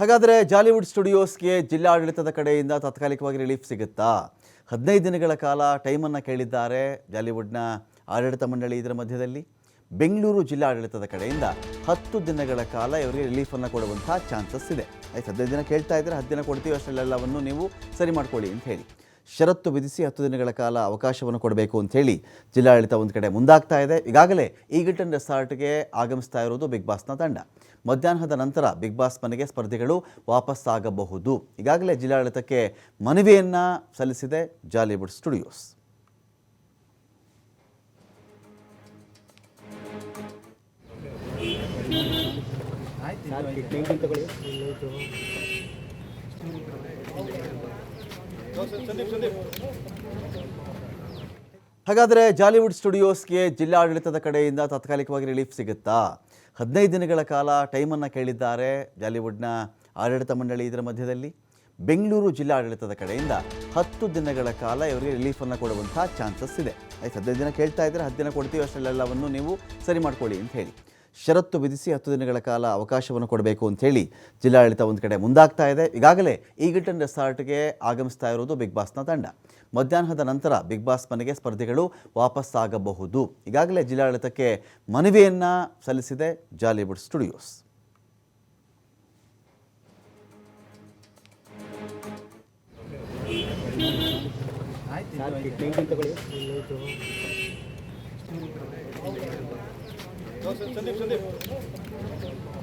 ಹಾಗಾದರೆ ಜಾಲಿವುಡ್ ಸ್ಟುಡಿಯೋಸ್ಗೆ ಜಿಲ್ಲಾಡಳಿತದ ಕಡೆಯಿಂದ ತಾತ್ಕಾಲಿಕವಾಗಿ ರಿಲೀಫ್ ಸಿಗುತ್ತಾ? ಹದಿನೈದು ದಿನಗಳ ಕಾಲ ಟೈಮನ್ನು ಕೇಳಿದ್ದಾರೆ ಜಾಲಿವುಡ್ನ ಆಡಳಿತ ಮಂಡಳಿ ಇದರ ಮಧ್ಯದಲ್ಲಿ. ಬೆಂಗಳೂರು ಜಿಲ್ಲಾಡಳಿತದ ಕಡೆಯಿಂದ ಹತ್ತು ದಿನಗಳ ಕಾಲ ಇವರಿಗೆ ರಿಲೀಫನ್ನು ಕೊಡುವಂಥ ಚಾನ್ಸಸ್ ಇದೆ. ಆಯ್ತು, ಹದಿನೈದು ದಿನ ಕೇಳ್ತಾ ಇದ್ದರೆ ಹತ್ತು ದಿನ ಕೊಡ್ತೀವಿ ಅಷ್ಟರಲ್ಲೆಲ್ಲವನ್ನು ನೀವು ಸರಿ ಮಾಡ್ಕೊಳ್ಳಿ ಅಂತ ಹೇಳಿ. ಷರತ್ತು ವಿಧಿಸಿ ಹತ್ತು ದಿನಗಳ ಕಾಲ ಅವಕಾಶವನ್ನು ಕೊಡಬೇಕು ಅಂತ ಹೇಳಿ ಜಿಲ್ಲಾಡಳಿತ ಒಂದು ಕಡೆ ಮುಂದಾಗ್ತಾ ಇದೆ. ಈಗಾಗಲೇ ಈಗಲ್ಟನ್ ರೆಸಾರ್ಟ್ಗೆ ಆಗಮಿಸ್ತಾ ಇರೋದು ಬಿಗ್ ಬಾಸ್ನ ತಂಡ. ಮಧ್ಯಾಹ್ನದ ನಂತರ ಬಿಗ್ ಬಾಸ್ ಮನೆಗೆ ಸ್ಪರ್ಧಿಗಳು ವಾಪಸ್ಸಾಗಬಹುದು ಈಗಾಗಲೇ ಜಿಲ್ಲಾಡಳಿತಕ್ಕೆ ಮನವಿಯನ್ನು ಸಲ್ಲಿಸಿದೆ ಜಾಲಿವುಡ್ ಸ್ಟುಡಿಯೋಸ್ ಹಾಗಾದರೆ ಜಾಲಿವುಡ್ ಸ್ಟುಡಿಯೋಸ್ಗೆ ಜಿಲ್ಲಾಡಳಿತದ ಕಡೆಯಿಂದ ತಾತ್ಕಾಲಿಕವಾಗಿ ರಿಲೀಫ್ ಸಿಗುತ್ತಾ? ಹದಿನೈದು ದಿನಗಳ ಕಾಲ ಟೈಮನ್ನು ಕೇಳಿದ್ದಾರೆ ಜಾಲಿವುಡ್ನ ಆಡಳಿತ ಮಂಡಳಿ ಇದರ ಮಧ್ಯದಲ್ಲಿ. ಬೆಂಗಳೂರು ಜಿಲ್ಲಾಡಳಿತದ ಕಡೆಯಿಂದ ಹತ್ತು ದಿನಗಳ ಕಾಲ ಇವರಿಗೆ ರಿಲೀಫನ್ನು ಕೊಡುವಂಥ ಚಾನ್ಸಸ್ ಇದೆ. ಆಯ್ತು, ಹದಿನೈದು ದಿನ ಕೇಳ್ತಾ ಇದ್ದರೆ ಹತ್ತು ದಿನ ಕೊಡ್ತೀವಿ ಅಷ್ಟರಲ್ಲೆಲ್ಲವನ್ನು ನೀವು ಸರಿ ಮಾಡ್ಕೊಳ್ಳಿ ಅಂತ ಹೇಳಿ. ಷರತ್ತು ವಿಧಿಸಿ ಹತ್ತು ದಿನಗಳ ಕಾಲ ಅವಕಾಶವನ್ನು ಕೊಡಬೇಕು ಅಂತ ಹೇಳಿ ಜಿಲ್ಲಾಡಳಿತ ಒಂದು ಕಡೆ ಮುಂದಾಗ್ತಾ ಇದೆ. ಈಗಾಗಲೇ ಈಗಲ್ಟನ್ ರೆಸಾರ್ಟ್ಗೆ ಆಗಮಿಸ್ತಾ ಇರೋದು ಬಿಗ್ ಬಾಸ್ನ ತಂಡ. ಮಧ್ಯಾಹ್ನದ ನಂತರ ಬಿಗ್ ಬಾಸ್ ಮನೆಗೆ ಸ್ಪರ್ಧಿಗಳು ವಾಪಸ್ಸಾಗಬಹುದು ಈಗಾಗಲೇ ಜಿಲ್ಲಾಡಳಿತಕ್ಕೆ ಮನವಿಯನ್ನು ಸಲ್ಲಿಸಿದೆ ಜಾಲಿವುಡ್ ಸ್ಟುಡಿಯೋಸ್. संदीप संदीप